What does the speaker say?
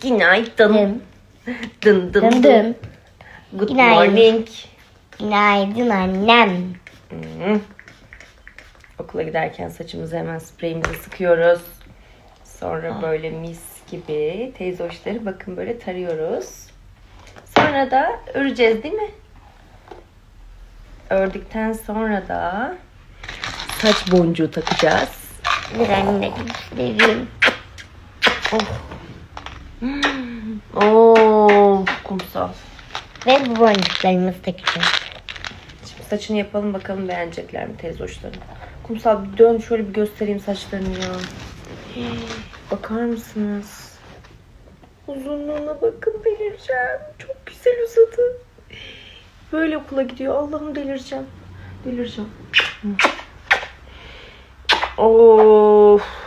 Günaydın. Dın dın dın. dım. Good Günaydın. morning. Günaydın annem. Hı. Okula giderken saçımızı hemen spreyimizi sıkıyoruz. Sonra böyle mis gibi teyze hoşları bakın böyle tarıyoruz. Sonra da öreceğiz değil mi? Ördükten sonra da saç boncuğu takacağız. Bir anne göstereyim. Oo, kumsal. Ve bu boncuklarımızı takacağız. Şimdi saçını yapalım bakalım beğenecekler mi teyze hoşları. Kumsal bir dön şöyle bir göstereyim saçlarını ya. Bakar mısınız? Uzunluğuna bakın delireceğim. Çok güzel uzadı. Böyle okula gidiyor. Allah'ım delireceğim. Delireceğim. Of.